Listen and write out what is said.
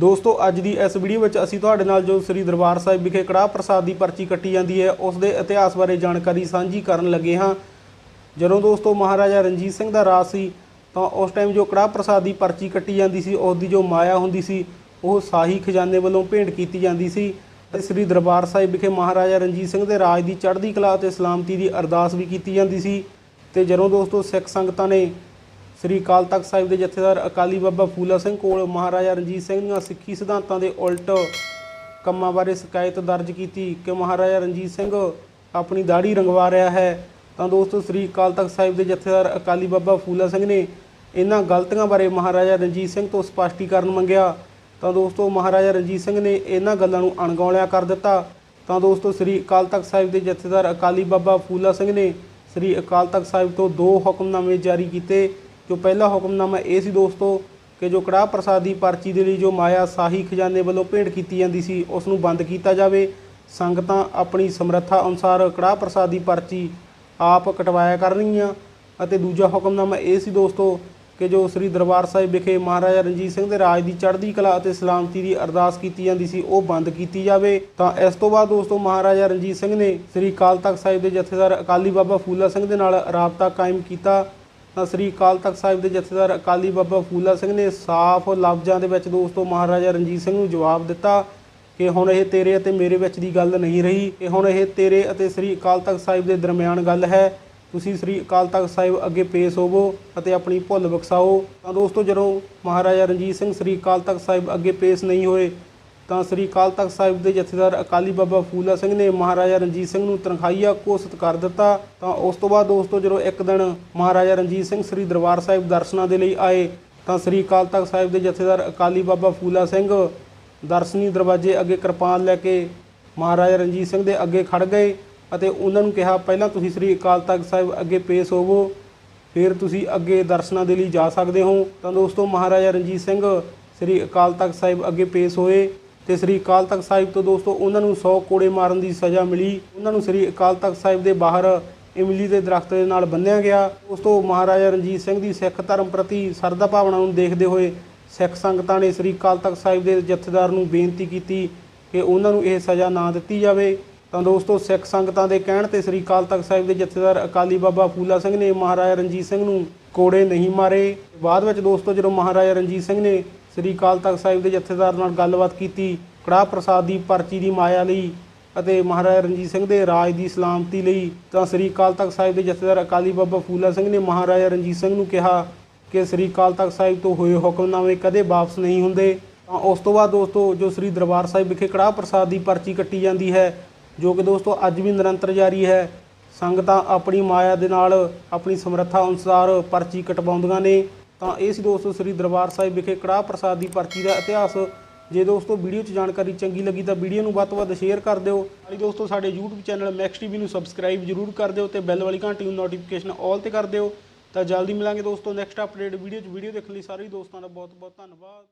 ਦੋਸਤੋ, ਅੱਜ ਦੀ ਇਸ ਵੀਡੀਓ ਵਿੱਚ ਅਸੀਂ ਤੁਹਾਡੇ ਨਾਲ ਜੋ ਸ੍ਰੀ ਦਰਬਾਰ ਸਾਹਿਬ ਵਿਖੇ ਕੜਾਹ ਪ੍ਰਸਾਦ ਦੀ ਪਰਚੀ ਕੱਟੀ ਜਾਂਦੀ ਹੈ, ਉਸ ਦੇ ਇਤਿਹਾਸ ਬਾਰੇ ਜਾਣਕਾਰੀ ਸਾਂਝੀ ਕਰਨ ਲੱਗੇ ਹਾਂ। ਜਦੋਂ ਦੋਸਤੋ, ਮਹਾਰਾਜਾ ਰਣਜੀਤ ਸਿੰਘ ਦਾ ਰਾਜ ਸੀ, ਤਾਂ ਉਸ ਟਾਈਮ ਜੋ ਕੜਾਹ ਪ੍ਰਸਾਦ ਦੀ ਪਰਚੀ ਕੱਟੀ ਜਾਂਦੀ ਸੀ, ਉਸ ਦੀ ਜੋ ਮਾਇਆ ਹੁੰਦੀ ਸੀ, ਉਹ ਸਾਹੀ ਖਜ਼ਾਨੇ ਵੱਲੋਂ ਭੇਂਟ ਕੀਤੀ ਜਾਂਦੀ ਸੀ। ਤੇ ਸ੍ਰੀ ਦਰਬਾਰ ਸਾਹਿਬ ਵਿਖੇ ਮਹਾਰਾਜਾ ਰਣਜੀਤ ਸਿੰਘ ਦੇ ਰਾਜ ਦੀ ਚੜ੍ਹਦੀ ਕਲਾ ਅਤੇ ਸਲਾਮਤੀ ਦੀ ਅਰਦਾਸ ਵੀ ਕੀਤੀ ਜਾਂਦੀ ਸੀ। ਤੇ ਜਦੋਂ ਦੋਸਤੋ, ਸਿੱਖ ਸੰਗਤਾਂ ਨੇ ਸ੍ਰੀ ਅਕਾਲ ਤਖਤ ਸਾਹਿਬ ਦੇ ਜਥੇਦਾਰ ਅਕਾਲੀ ਬਾਬਾ ਫੂਲਾ ਸਿੰਘ ਕੋਲ ਮਹਾਰਾਜਾ ਰਣਜੀਤ ਸਿੰਘ ਦੀਆਂ ਸਿੱਖੀ ਸਿਧਾਂਤਾਂ ਦੇ ਉਲਟ ਕੰਮਾਂ ਬਾਰੇ ਸ਼ਿਕਾਇਤ ਦਰਜ ਕੀਤੀ ਕਿ ਮਹਾਰਾਜਾ ਰਣਜੀਤ ਸਿੰਘ ਆਪਣੀ ਦਾੜੀ ਰੰਗਵਾ ਰਿਹਾ ਹੈ। ਤਾਂ ਦੋਸਤੋ, ਸ੍ਰੀ ਅਕਾਲ ਤਖਤ ਸਾਹਿਬ ਦੇ ਜਥੇਦਾਰ ਅਕਾਲੀ ਬਾਬਾ ਫੂਲਾ ਸਿੰਘ ਨੇ ਇਹਨਾਂ ਗਲਤੀਆਂ ਬਾਰੇ ਮਹਾਰਾਜਾ ਰਣਜੀਤ ਸਿੰਘ ਤੋਂ ਸਪਸ਼ਟੀਕਰਨ ਮੰਗਿਆ। ਤਾਂ ਦੋਸਤੋ, ਮਹਾਰਾਜਾ ਰਣਜੀਤ ਸਿੰਘ ਨੇ ਇਹਨਾਂ ਗੱਲਾਂ ਨੂੰ ਅਣਗੌਲਿਆ ਕਰ ਦਿੱਤਾ। ਤਾਂ ਦੋਸਤੋ, ਸ੍ਰੀ ਅਕਾਲ ਤਖਤ ਸਾਹਿਬ ਦੇ ਜਥੇਦਾਰ ਅਕਾਲੀ ਬਾਬਾ ਫੂਲਾ ਸਿੰਘ ਨੇ ਸ੍ਰੀ ਅਕਾਲ ਤਖਤ ਸਾਹਿਬ ਤੋਂ ਦੋ ਹੁਕਮਨਾਮੇ ਜਾਰੀ ਕੀਤੇ। ਜੋ ਪਹਿਲਾ ਹੁਕਮਨਾਮਾ ਇਹ ਸੀ ਦੋਸਤੋ ਕਿ ਜੋ ਕੜਾਹ ਪ੍ਰਸਾਦ ਦੀ ਪਰਚੀ ਦੇ ਲਈ ਜੋ ਮਾਇਆ ਸਾਹੀ ਖਜ਼ਾਨੇ ਵੱਲੋਂ ਭੇਂਟ ਕੀਤੀ ਜਾਂਦੀ ਸੀ, ਉਸ ਨੂੰ ਬੰਦ ਕੀਤਾ ਜਾਵੇ। ਸੰਗਤਾਂ ਆਪਣੀ ਸਮਰੱਥਾ ਅਨੁਸਾਰ ਕੜਾਹ ਪ੍ਰਸਾਦ ਦੀ ਪਰਚੀ ਆਪ ਕਟਵਾਇਆ ਕਰਨਗੀਆਂ। ਅਤੇ ਦੂਜਾ ਹੁਕਮਨਾਮਾ ਇਹ ਸੀ ਦੋਸਤੋ ਕਿ ਜੋ ਸ੍ਰੀ ਦਰਬਾਰ ਸਾਹਿਬ ਵਿਖੇ ਮਹਾਰਾਜਾ ਰਣਜੀਤ ਸਿੰਘ ਦੇ ਰਾਜ ਦੀ ਚੜ੍ਹਦੀ ਕਲਾ ਅਤੇ ਸਲਾਮਤੀ ਦੀ ਅਰਦਾਸ ਕੀਤੀ ਜਾਂਦੀ ਸੀ, ਉਹ ਬੰਦ ਕੀਤੀ ਜਾਵੇ। ਤਾਂ ਇਸ ਤੋਂ ਬਾਅਦ ਦੋਸਤੋ ਮਹਾਰਾਜਾ ਰਣਜੀਤ ਸਿੰਘ ਨੇ ਸ੍ਰੀ ਅਕਾਲ ਤਖਤ ਸਾਹਿਬ ਦੇ ਜਥੇਦਾਰ ਅਕਾਲੀ ਬਾਬਾ ਫੂਲਾ ਸਿੰਘ ਦੇ ਨਾਲ ਰਾਬਤਾ ਕਾਇਮ ਕੀਤਾ। ਸ੍ਰੀ ਅਕਾਲ ਤਖਤ ਸਾਹਿਬ ਦੇ ਜਥੇਦਾਰ ਅਕਾਲੀ ਬਾਬਾ ਫੂਲਾ ਸਿੰਘ ਨੇ ਸਾਫ਼ ਲਫ਼ਜ਼ਾਂ ਦੇ ਵਿੱਚ ਦੋਸਤੋ ਮਹਾਰਾਜਾ ਰਣਜੀਤ ਸਿੰਘ ਨੂੰ ਜਵਾਬ ਦਿੱਤਾ ਕਿ ਹੁਣ ਇਹ ਤੇਰੇ ਅਤੇ ਮੇਰੇ ਵਿੱਚ ਦੀ ਗੱਲ ਨਹੀਂ ਰਹੀ ਕਿ ਹੁਣ ਇਹ ਤੇਰੇ ਅਤੇ ਸ੍ਰੀ ਅਕਾਲ ਤਖਤ ਸਾਹਿਬ ਦੇ ਦਰਮਿਆਨ ਗੱਲ ਹੈ। ਤੁਸੀਂ ਸ੍ਰੀ ਅਕਾਲ ਤਖਤ ਸਾਹਿਬ ਅੱਗੇ ਪੇਸ਼ ਹੋਵੋ ਅਤੇ ਆਪਣੀ ਭੁੱਲ ਬਖਸ਼ਾਓ ਤਾਂ ਦੋਸਤੋ ਜਦੋਂ ਮਹਾਰਾਜਾ ਰਣਜੀਤ ਸਿੰਘ ਸ੍ਰੀ ਅਕਾਲ ਤਖਤ ਸਾਹਿਬ ਅੱਗੇ ਪੇਸ਼ ਨਹੀਂ ਹੋਏ ਤਾਂ ਸ੍ਰੀ ਅਕਾਲ ਤਖਤ ਸਾਹਿਬ ਦੇ ਜਥੇਦਾਰ ਅਕਾਲੀ ਬਾਬਾ ਫੂਲਾ ਸਿੰਘ ਨੇ ਮਹਾਰਾਜਾ ਰਣਜੀਤ ਸਿੰਘ ਨੂੰ ਤਨਖਾਹੀਆ ਘੋਸ਼ਿਤ ਕਰ ਦਿੱਤਾ। ਤਾਂ ਉਸ ਤੋਂ ਬਾਅਦ ਦੋਸਤੋ ਜਦੋਂ ਇੱਕ ਦਿਨ ਮਹਾਰਾਜਾ ਰਣਜੀਤ ਸਿੰਘ ਸ੍ਰੀ ਦਰਬਾਰ ਸਾਹਿਬ ਦਰਸ਼ਨਾਂ ਦੇ ਲਈ ਆਏ, ਤਾਂ ਸ੍ਰੀ ਅਕਾਲ ਤਖਤ ਸਾਹਿਬ ਦੇ ਜਥੇਦਾਰ ਅਕਾਲੀ ਬਾਬਾ ਫੂਲਾ ਸਿੰਘ ਦਰਸ਼ਨੀ ਦਰਵਾਜ਼ੇ ਅੱਗੇ ਕਿਰਪਾਨ ਲੈ ਕੇ ਮਹਾਰਾਜਾ ਰਣਜੀਤ ਸਿੰਘ ਦੇ ਅੱਗੇ ਖੜ ਗਏ ਅਤੇ ਉਹਨਾਂ ਨੂੰ ਕਿਹਾ, ਪਹਿਲਾਂ ਤੁਸੀਂ ਸ੍ਰੀ ਅਕਾਲ ਤਖਤ ਸਾਹਿਬ ਅੱਗੇ ਪੇਸ਼ ਹੋਵੋ, ਫਿਰ ਤੁਸੀਂ ਅੱਗੇ ਦਰਸ਼ਨਾਂ ਦੇ ਲਈ ਜਾ ਸਕਦੇ ਹੋ। ਤਾਂ ਦੋਸਤੋ ਮਹਾਰਾਜਾ ਰਣਜੀਤ ਸਿੰਘ ਸ੍ਰੀ ਅਕਾਲ ਤਖਤ ਸਾਹਿਬ ਅੱਗੇ ਪੇਸ਼ ਹੋਏ। ਤੇ ਸ੍ਰੀ ਅਕਾਲ ਤਖਤ ਸਾਹਿਬ ਤੋਂ ਦੋਸਤੋ, ਉਹਨਾਂ ਨੂੰ 100 ਕੋੜੇ ਮਾਰਨ ਦੀ ਸਜ਼ਾ ਮਿਲੀ। ਉਹਨਾਂ ਨੂੰ ਸ੍ਰੀ ਅਕਾਲ ਤਖਤ ਸਾਹਿਬ ਦੇ ਬਾਹਰ ਇਮਲੀ ਦੇ ਦਰਖਤ ਦੇ ਨਾਲ ਬੰਨਿਆ ਗਿਆ। ਉਸ ਤੋਂ ਮਹਾਰਾਜਾ ਰਣਜੀਤ ਸਿੰਘ ਦੀ ਸਿੱਖ ਧਰਮ ਪ੍ਰਤੀ ਸਰਦਾ ਭਾਵਨਾ ਨੂੰ ਦੇਖਦੇ ਹੋਏ ਸਿੱਖ ਸੰਗਤਾਂ ਨੇ ਸ੍ਰੀ ਅਕਾਲ ਤਖਤ ਸਾਹਿਬ ਦੇ ਜਥੇਦਾਰ ਨੂੰ ਬੇਨਤੀ ਕੀਤੀ ਕਿ ਉਹਨਾਂ ਨੂੰ ਇਹ ਸਜ਼ਾ ਨਾ ਦਿੱਤੀ ਜਾਵੇ। ਤਾਂ ਦੋਸਤੋ, ਸਿੱਖ ਸੰਗਤਾਂ ਦੇ ਕਹਿਣ ਤੇ ਸ੍ਰੀ ਅਕਾਲ ਤਖਤ ਸਾਹਿਬ ਦੇ ਜਥੇਦਾਰ ਅਕਾਲੀ ਬਾਬਾ ਫੂਲਾ ਸਿੰਘ ਨੇ ਮਹਾਰਾਜਾ ਰਣਜੀਤ ਸਿੰਘ ਨੂੰ ਕੋੜੇ ਨਹੀਂ ਮਾਰੇ। ਬਾਅਦ ਵਿੱਚ ਦੋਸਤੋ, ਜਦੋਂ ਮਹਾਰਾਜਾ ਰਣਜੀਤ ਸਿੰਘ ਨੇ ਸ੍ਰੀ ਅਕਾਲ ਤਖਤ ਸਾਹਿਬ ਦੇ ਜਥੇਦਾਰ ਨਾਲ ਗੱਲਬਾਤ ਕੀਤੀ, ਕੜਾਹ ਪ੍ਰਸਾਦ ਦੀ ਪਰਚੀ ਦੀ ਮਾਇਆ ਲਈ ਅਤੇ ਮਹਾਰਾਜਾ ਰਣਜੀਤ ਸਿੰਘ ਦੇ ਰਾਜ ਦੀ ਸਲਾਮਤੀ ਲਈ, ਤਾਂ ਸ੍ਰੀ ਅਕਾਲ ਤਖਤ ਸਾਹਿਬ ਦੇ ਜਥੇਦਾਰ ਅਕਾਲੀ ਬਾਬਾ ਫੂਲਾ ਸਿੰਘ ਨੇ ਮਹਾਰਾਜਾ ਰਣਜੀਤ ਸਿੰਘ ਨੂੰ ਕਿਹਾ ਕਿ ਸ੍ਰੀ ਅਕਾਲ ਤਖਤ ਸਾਹਿਬ ਤੋਂ ਹੋਏ ਹੁਕਮਨਾਮੇ ਕਦੇ ਵਾਪਸ ਨਹੀਂ ਹੁੰਦੇ। ਤਾਂ ਉਸ ਤੋਂ ਬਾਅਦ ਦੋਸਤੋ, ਜੋ ਸ੍ਰੀ ਦਰਬਾਰ ਸਾਹਿਬ ਵਿਖੇ ਕੜਾਹ ਪ੍ਰਸਾਦ ਦੀ ਪਰਚੀ ਕੱਟੀ ਜਾਂਦੀ ਹੈ, ਜੋ ਕਿ ਦੋਸਤੋ ਅੱਜ ਵੀ ਨਿਰੰਤਰ ਜਾਰੀ ਹੈ, ਸੰਗਤਾਂ ਆਪਣੀ ਮਾਇਆ ਦੇ ਨਾਲ ਆਪਣੀ ਸਮਰੱਥਾ ਅਨੁਸਾਰ ਪਰਚੀ ਕਟਵਾਉਂਦੀਆਂ ਨੇ। ਤਾਂ ਇਹ ਸੀ ਦੋਸਤੋ ਸ੍ਰੀ ਦਰਬਾਰ ਸਾਹਿਬ ਵਿਖੇ ਕੜਾਹ ਪ੍ਰਸਾਦ ਦੀ ਪਰਚੀ ਦਾ ਇਤਿਹਾਸ। ਜੇ ਦੋਸਤੋ ਵੀਡੀਓ 'ਚ ਜਾਣਕਾਰੀ ਚੰਗੀ ਲੱਗੀ ਤਾਂ ਵੀਡੀਓ ਨੂੰ ਵੱਧ ਤੋਂ ਵੱਧ ਸ਼ੇਅਰ ਕਰ ਦਿਓ। ਨਾਲੇ ਦੋਸਤੋ ਸਾਡੇ YouTube ਚੈਨਲ ਮੈਕਸ ਟੀਵੀ ਨੂੰ ਸਬਸਕ੍ਰਾਈਬ ਜਰੂਰ ਕਰ ਦਿਓ ਤੇ ਬੈਲ ਵਾਲੀ ਘੰਟੀ ਨੂੰ ਨੋਟੀਫਿਕੇਸ਼ਨ ਆਲ ਤੇ ਕਰ ਦਿਓ। ਤਾਂ ਜਲਦੀ ਮਿਲਾਂਗੇ ਦੋਸਤੋ ਨੈਕਸਟ ਅਪਡੇਟ ਵੀਡੀਓ 'ਚ। ਵੀਡੀਓ ਦੇਖਣ ਲਈ ਸਾਰੇ ਦੋਸਤਾਂ ਦਾ ਬਹੁਤ ਬਹੁਤ ਧੰਨਵਾਦ।